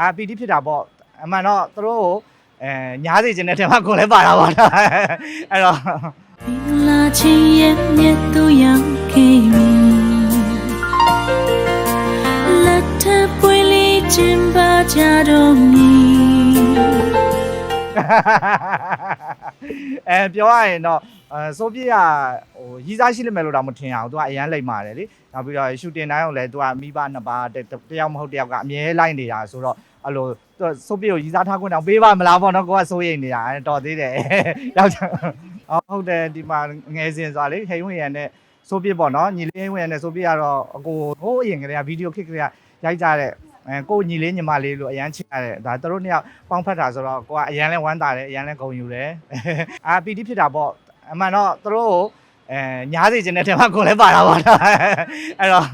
အာပီတိဖြစ်တာပေါ့အမှန်တော့သူတို့ကိုအဲညားစီခြင်းတဲ့ထဲမှာကိုယ်လည်းပါတာပေါ့နော်အဲ့တော့မင်္ဂလာချင်းရဲ့မြတ်သူရောက်ခဲ့ပြီလက်ထပ်ပွေလေးခြင်းပါကြတော့မီအဲပြောရရင်တော့ အဲဆိုပြစ်ကဟိုရီးစားရှိလိမ့်မယ်လို့တော့မထင်အောင်သူကအရန်လိမ့်ပါတယ်လေနောက်ပြီးတော့ရှူတင်တိုင်းအောင်လည်းသူကမိဘနှစ်ပါးတစ်တစ်ယောက်မဟုတ်တစ်ယောက်ကအမြဲလိုက်နေတာဆိုတော့အဲ့လိုသူကဆိုပြစ်ကိုရီးစားထားခွင့်တော့ပေးပါမလားပေါ့နော်ကိုကစိုးရိမ်နေတာအဲတော်သေးတယ်ယောက်ျားအော်ဟုတ်တယ်ဒီမှာငယ်စဉ်ဆိုတာလေဟိန်ဝင်ရံနဲ့ဆိုပြစ်ပေါ့နော်ညီလေးဝင်ရံနဲ့ဆိုပြစ်ကတော့အကိုဟိုးအရင်ကတည်းကဗီဒီယိုခစ်ကလေးကရိုက်ကြတဲ့အဲကိုညီလေးညီမလေးလို့အရန်ချစ်ရတယ်ဒါသူတို့နှစ်ယောက်ပေါင်းဖက်တာဆိုတော့ကိုကအရန်လဲဝမ်းသာတယ်အရန်လဲဂုဏ်ယူတယ်အာပီတိဖြစ်တာပေါ့ အမှန်တော့သူတို့ကိုအဲညားစီခြင်းတဲ့ထဲမှာကိုယ်လည်းပါတာပေါ့နော်အဲ့တော့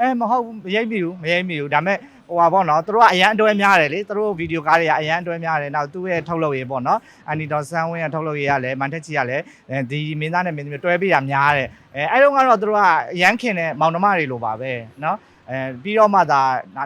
အဲမဟုတ်ဘူးမရိပ်မိဘူးမရိပ်မိဘူးဒါပေမဲ့ ဟိုပါပေါ့နော်သူတို့ကအရန်အတွဲများတယ်လေသူတို့ဗီဒီယိုကားတွေကအရန်အတွဲများတယ်နောက်သူ့ရဲ့ထုတ်လုပ်ရေးပေါ့နော်အန်နီတော်ဆန်ဝင်းရဲ့ထုတ်လုပ်ရေးကလည်းမန်တက်ချီကလည်းအဲဒီမင်းသားနဲ့မင်းသမီးတွဲပေးတာများတယ်အဲအဲ့တော့ကတော့သူတို့ကအရန်ခင်တဲ့မောင်နှမတွေလိုပါပဲနော်အဲပြီးတော့မှသာ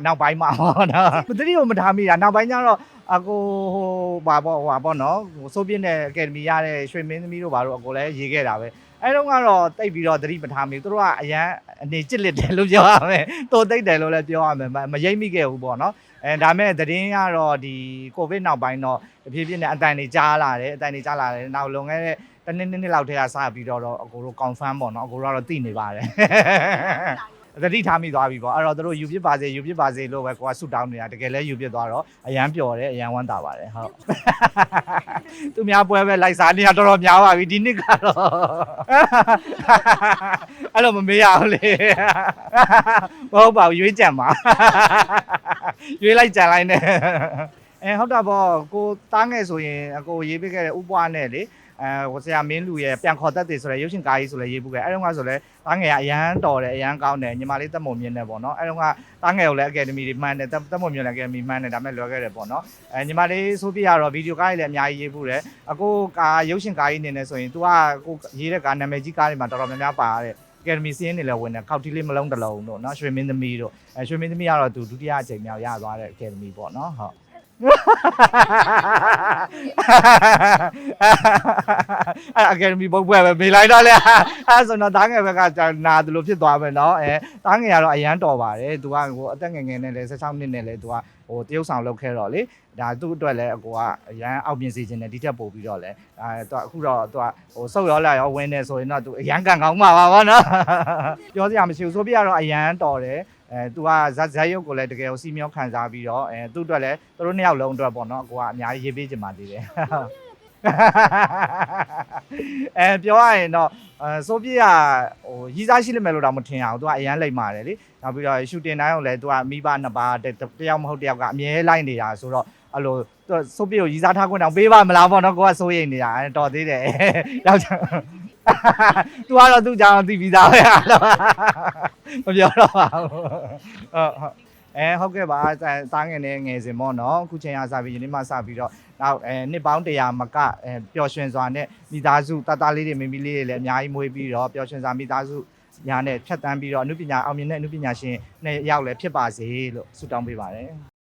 နောက်ပိုင်းမှာပေါ့နော်မသိဘူးမထားမိတာနောက်ပိုင်းကျတော့အကိုဟိုပါပေါ့ဟိုပါပေါ့နော်ဟိုစိုးပြင်းတဲ့အကယ်ဒမီရတဲ့ရွှေမင်းသမီးတို့ဘာလို့အကိုလည်းရေးခဲ့တာပဲ အဲတုန်းကတော့တိတ်ပြီးတော့သတိမထားမိဘူးသူတို့ကအရန်အနေကျစ်လက်တယ်လို့ပြောရမယ်တိုးတိတ်တယ်လို့လည်းပြောရမယ်မမရိပ်မိခဲ့ဘူးပေါ့နော်အဲဒါမဲ့သတင်းကတော့ဒီကိုဗစ်နောက်ပိုင်းတော့တဖြည်းဖြည်းနဲ့အတိုင်တွေကြားလာတယ်အတိုင်တွေကြားလာတယ်နောက်လွန်ခဲ့တဲ့ တစ်နှစ်နှစ်နှစ်လောက်တည်းကစပြီးတော့တော့အကိုတို့ confirm ပေါ့နော်အကိုတို့ကတော့သိနေပါတယ်သတိထားမိသွားပြီပေါ့အဲ့တော့တို့ယူပြစ်ပါစေယူပြစ်ပါစေလို့ပဲကိုကဆူတောင်းနေတာတကယ်လဲယူပြစ်သွားတော့အရန်ပျော်တယ်အရန်ဝမ်းသာပါတယ်ဟုတ်သူများပွဲပဲလိုက်စားနေတာတော်တော်များပါပြီဒီနှစ်ကတော့အဲ့လိုမမေးရဘူးလေမဟုတ်ပါဘူးရွေးကြံပါရွေးလိုက်ကြံလိုက်နဲ့အဲဟုတ်တာပေါ့ကိုတားငယ်ဆိုရင်အကိုရေးပေးခဲ့တဲ့ဥပွားနဲ့လေ အဲဆရာမင်းလူရဲ့ပြန်ခေါ်တတ်တယ်ဆိုတဲ့ရုပ်ရှင်ကားကြီးဆိုလဲရေးဘူးခဲ့အဲတုန်းကဆိုလဲတားငယ်ကအရန်တော်တယ်အရန်ကောင်းတယ်ညီမလေးတက်မုံမြင်တယ်ပေါ့နော်အဲတုန်းကတားငယ်ကိုလည်းအကယ်ဒမီတွေမှန်တယ်တက်မုံမြင်လည်းအကယ်ဒမီမှန်တယ်ဒါပေမဲ့လွယ်ခဲ့တယ်ပေါ့နော်အဲညီမလေးဆိုပြရတော့ဗီဒီယိုကားကြီးလည်းအများကြီးရေးဘူးတယ်အကိုကာရုပ်ရှင်ကားကြီးနေနေဆိုရင် तू ကကိုရေးတဲ့ကားနာမည်ကြီးကားတွေမှာတော်တော်များများပါရတယ်ကယ်ဒမီစီးရင်တွေလည်းဝင်တယ်ခောက်တီလေးမလုံးတစ်လုံးတို့နော်ရွှေမင်းသမီးတို့အဲရွှေမင်းသမီးကတော့သူဒုတိယအကြိမ်မြောက်ရသွားတဲ့အကယ်ဒမီပေါ့နော်ဟုတ် အဲ့အကယ်ဒမီပုတ်ပွဲပဲမေးလိုက်တော့လေအဲ့ဆိုတော့တားငယ်ဘက်ကနာသလိုဖြစ်သွားမယ်နော်အဲတားငယ်ကတော့အရန်တော်ပါတယ်သူကဟိုအသက်ငယ်ငယ်နဲ့လည်း16နှစ်နဲ့လည်းသူကဟိုတရုတ်ဆောင်လုပ်ခဲ့တော့လေဒါသူ့အတွက်လည်းအကိုကအရန်အောင်ပြင်စီခြင်းနဲ့ဒီထက်ပိုပြီးတော့လေအဲသူအခုတော့သူကဟိုစုပ်ရောလာရောဝင်းနေဆိုရင်တော့သူအရန်ကန်ကောင်းမှာပါဗောနော်ပြောစရာမရှိဘူးဆိုပြရတော့အရန်တော်တယ် အဲသူကဇက်ဇက်ရုပ်ကိုလည်းတကယ်ကိုစီမျောခံစားပြီးတော့အဲသူ့အတွက်လည်းသူတို့နှစ်ယောက်လုံးအတွက်ပေါ့နော်အကိုကအများကြီးရေးပေးချင်ပါသေးတယ်အဲပြောရရင်တော့အဲဆိုပြကဟိုရီးစားရှိလိမ့်မယ်လို့တော့မထင်အောင်သူကအရန်လိမ့်ပါတယ်လေနောက်ပြီးတော့ရှူတင်တိုင်းအောင်လည်းသူကမိဘနှစ်ပါးတစ်တစ်ယောက်မဟုတ်တစ်ယောက်ကအမြဲလိုက်နေတာဆိုတော့အဲ့လိုသူဆိုပြကိုရီးစားထားခွင့်တော့ပေးပါမလားပေါ့နော်ကိုကစိုးရိမ်နေတာအဲတော်သေးတယ်ယောက်ျား तू ကတော့သူ့ကြောင်သိပြီးသားပဲအားလုံးမပြောတော့ပါဘူးဟုတ်ဟုတ်အဲဟုတ်ကဲ့ပါတားငယ်နဲ့ငယ်စဉ်ပေါ့နော်အခုချိန်အားစပြီးယနေ့မှစပြီးတော့နောက်အဲနှစ်ပေါင်း100မကအဲပျော်ရွှင်စွာနဲ့မိသားစုတတလေးတွေမိမိလေးတွေလည်းအများကြီးမွေးပြီးတော့ပျော်ရွှင်စွာမိသားစုညာနဲ့ဖြတ်တန်းပြီးတော့အနုပညာအောင်မြင်တဲ့အနုပညာရှင်နဲ့ရောက်လည်းဖြစ်ပါစေလို့ဆုတောင်းပေးပါတယ်